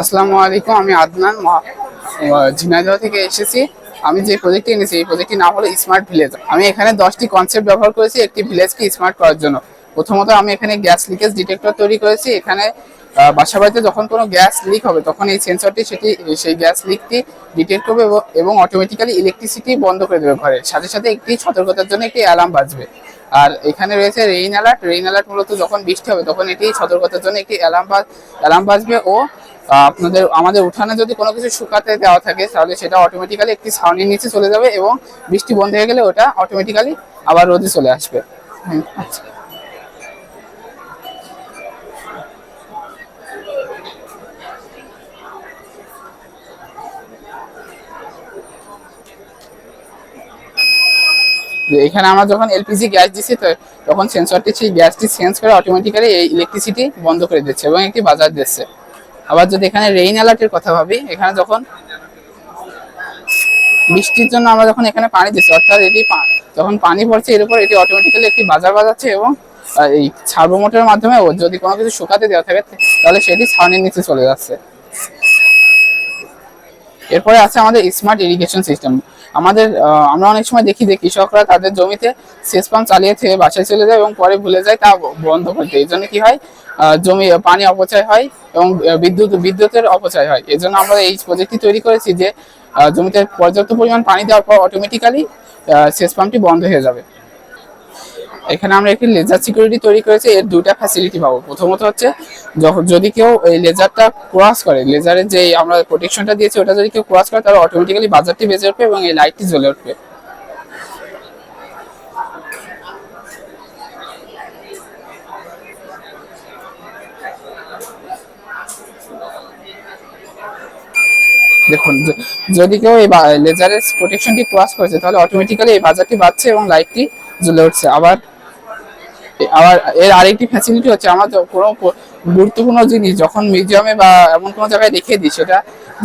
আসসালামু আলাইকুম, আমি আদনান ঝিনাইদহ থেকে এসেছি। আমি যে প্রজেক্টটি এনেছি, এই প্রজেক্টটির নাম হলো স্মার্ট ভিলেজ আমি এখানে দশটি কনসেপ্ট ব্যবহার করেছি একটি ভিলেজকে স্মার্ট করার জন্য। প্রথমত আমি এখানে গ্যাস লিকেজ ডিটেক্টর তৈরি করেছি। এখানে বাসা বাড়িতে যখন কোনো গ্যাস লিক হবে, তখন এই সেন্সরটি সেটি, সেই গ্যাস লিকটি ডিটেক্ট করবে এবং- অটোমেটিক্যালি ইলেকট্রিসিটি বন্ধ করে দেবে ঘরে। সাথে সাথে একটি সতর্কতার জন্য একটি অ্যালার্ম বাজবে। আর এখানে রয়েছে রেইন অ্যালার্ট রেইন অ্যালার্ট মূলত যখন বৃষ্টি হবে, তখন এটি সতর্কতার জন্য একটি অ্যালার্ম অ্যালার্ম বাজবে ও আপনাদের, আমাদের উঠানে যদি কোনো কিছু শুকাতে দেওয়া থাকে, তাহলে সেটা অটোমেটিক্যালি একটি ছাউনির নিচে চলে যাবে এবং বৃষ্টি বন্ধ হয়ে গেলে ওটা অটোমেটিক্যালি আবার রোদে চলে আসবে। আচ্ছা। এখানে আমরা যখন এলপিজি গ্যাস দিচ্ছি তো তখন সেন্সরটি সেই গ্যাসটি সেন্স করে অটোমেটিক্যালি এই ইলেকট্রিসিটি বন্ধ করে দিচ্ছে এবং একটি বাজার দিচ্ছে। আবার যদি এখানে রেইন অ্যালার্টের কথা ভাবি, এখানে যখন বৃষ্টির জন্য আমরা যখন এখানে পানি দিচ্ছি, অর্থাৎ এটি যখন পানি পড়ছে এর উপর এটি অটোমেটিক্যালি একটি বাজার বাজাচ্ছে এবং এই সার্ভো মোটরের মাধ্যমে যদি কোনো কিছু শুকাতে দেওয়া থাকে, তাহলে সেটি ছাউনির নিচে চলে যাচ্ছে। এরপরে আছে আমাদের স্মার্ট ইরিগেশন সিস্টেম আমাদের আমরা অনেক সময় দেখি যে কৃষকরা তাদের জমিতে সেচ পাম্প চালিয়ে থেকে বাসায় চলে যায় এবং পরে ভুলে যায়, তা বন্ধ করতে এই জন্য কি হয়? জমি পানি অপচয় হয় এবং বিদ্যুৎ, বিদ্যুতের অপচয় হয়। এই জন্য আমরা এই প্রজেক্টটি তৈরি করেছি যে জমিতে পর্যাপ্ত পরিমাণ পানি দেওয়ার পর অটোমেটিক্যালি সেচ পাম্পটি বন্ধ হয়ে যাবে। এখানে আমরা একটি লেজার সিকিউরিটি তৈরি করেছি, এর দুটা ফ্যাসিলিটি পাবো। প্রথমত হচ্ছে যখন যদি কেউ এই লেজারটা ক্রস করে লেজারের যে আমরা প্রোটেকশনটা দিয়েছি, ওটা যদি কেউ ক্রস করে, তাহলে অটোমেটিক্যালি বাজারটি বেজে উঠবে এবং এই লাইটটি জ্বলে উঠবে। দেখুন যদি কেউ এই লেজারের প্রোটেকশনটি ক্রস করেছে, তাহলে অটোমেটিক্যালি এই বাজারটি বাড়ছে এবং লাইটটি জ্বলে উঠছে। আবার আবার এর আরেকটি ফ্যাসিলিটি হচ্ছে আমরা কোনো গুরুত্বপূর্ণ জিনিস যখন মিউজিয়ামে বা এমন কোনো জায়গায় রেখে দিই, সেটা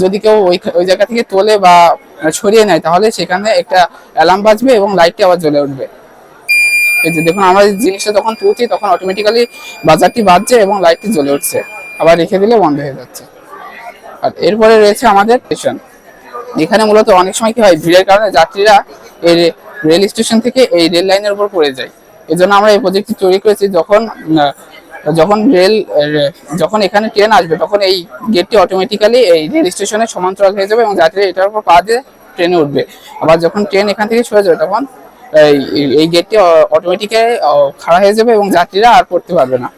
যদি কেউ ওই ওই জায়গা থেকে তোলে বা সরিয়ে নেয়, তাহলে সেখানে একটা অ্যালার্ম বাজবে এবং লাইটটি আবার জ্বলে উঠবে। এই যে দেখুন, আমরা জিনিসটা যখন তুলছি, তখন অটোমেটিক্যালি বাজারটি বাজছে এবং লাইটটি জ্বলে উঠছে। আবার রেখে দিলে বন্ধ হয়ে যাচ্ছে। আর এরপরে রয়েছে আমাদের স্টেশন এখানে মূলত অনেক সময় কি হয়, ভিড়ের কারণে যাত্রীরা এই রেল স্টেশন থেকে এই রেল লাইনের উপর পড়ে যায়। এই জন্য আমরা এই প্রজেক্টটি তৈরি করেছি। যখন যখন রেল যখন এখানে ট্রেন আসবে, তখন এই গেটটি অটোমেটিক্যালি এই রেল স্টেশনের সমান্তরাল হয়ে যাবে এবং যাত্রী এটার উপর পা দিয়ে ট্রেনে উঠবে। আবার যখন ট্রেন এখান থেকে সরে যাবে, তখন এই গেটটি অটোমেটিক্যালি খাড়া হয়ে যাবে এবং যাত্রীরা আর পড়তে পারবে না।